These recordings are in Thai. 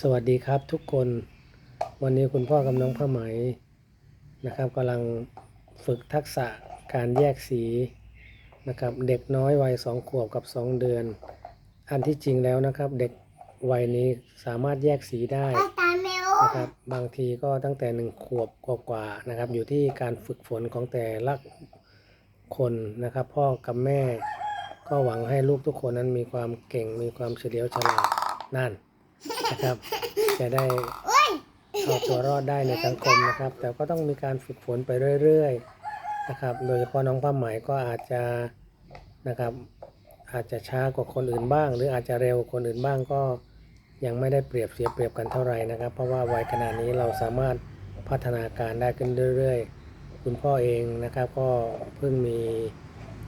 สวัสดีครับทุกคนวันนี้คุณพ่อกับน้องผ้าไหมนะครับกำลังฝึกทักษะการแยกสีนะครับเด็กน้อยวัยสองขวบกับสองเดือน อันที่จริงแล้วนะครับ เด็กวัยนี้สามารถแยกสีได้ตาแมวนะครับบางทีก็ตั้งแต่หนึ่งขวบกว่าๆนะครับ อยู่ที่การฝึกฝนของแต่ละคนนะครับ พ่อกับแม่ก็หวังให้ลูกทุกคนนั้นมีความเก่งมีความเฉลียวฉลาดนั่น นะครับ จะได้เอาตัวรอดได้ในสังคมนะครับ แต่ก็ต้องมีการฝึกฝนไปเรื่อยๆนะครับ โดยเฉพาะน้องผ้าไหมก็อาจจะนะครับอาจจะช้ากว่าคนอื่นบ้าง หรืออาจจะเร็วกว่าคนอื่นบ้างก็ยังไม่ได้เปรียบเสียเปรียบกันเท่าไหร่นะครับ เพราะว่าวัยขนาดนี้เราสามารถพัฒนาการได้ขึ้นเรื่อยๆ คุณพ่อเองนะครับก็เพิ่งมี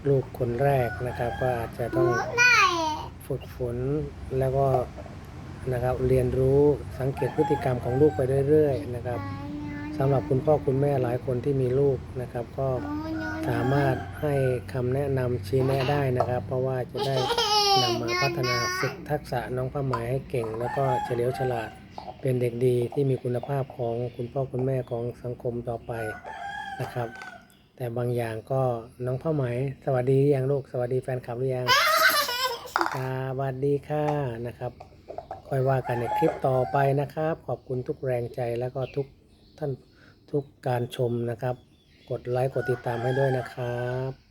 ลูกคนแรกนะครับ ก็อาจจะต้องได้ฝึกฝนแล้วก็ นะครับ เรียนรู้สังเกตพฤติกรรมของลูกไปเรื่อยๆนะครับสำหรับคุณพ่อคุณแม่หลายคนที่มีลูกนะครับ ก็สามารถให้คำแนะนำชี้แนะได้นะครับ เพราะว่าจะได้นำมาพัฒนาฝึกทักษะน้องผ้าไหมให้เก่ง แล้วก็เฉลียวฉลาดเป็นเด็กดีที่มีคุณภาพของคุณพ่อคุณแม่ของสังคมต่อไปนะครับ แต่บางอย่างก็น้องผ้าไหม สวัสดีหรือยังลูกสวัสดีแฟนคลับหรือยังสวัสดีค่ะนะครับ ค่อยว่ากันในคลิปต่อไปนะครับ ขอบคุณทุกแรงใจแล้วก็ทุกท่านทุกการชมนะครับ กดไลค์กดติดตามให้ด้วยนะครับ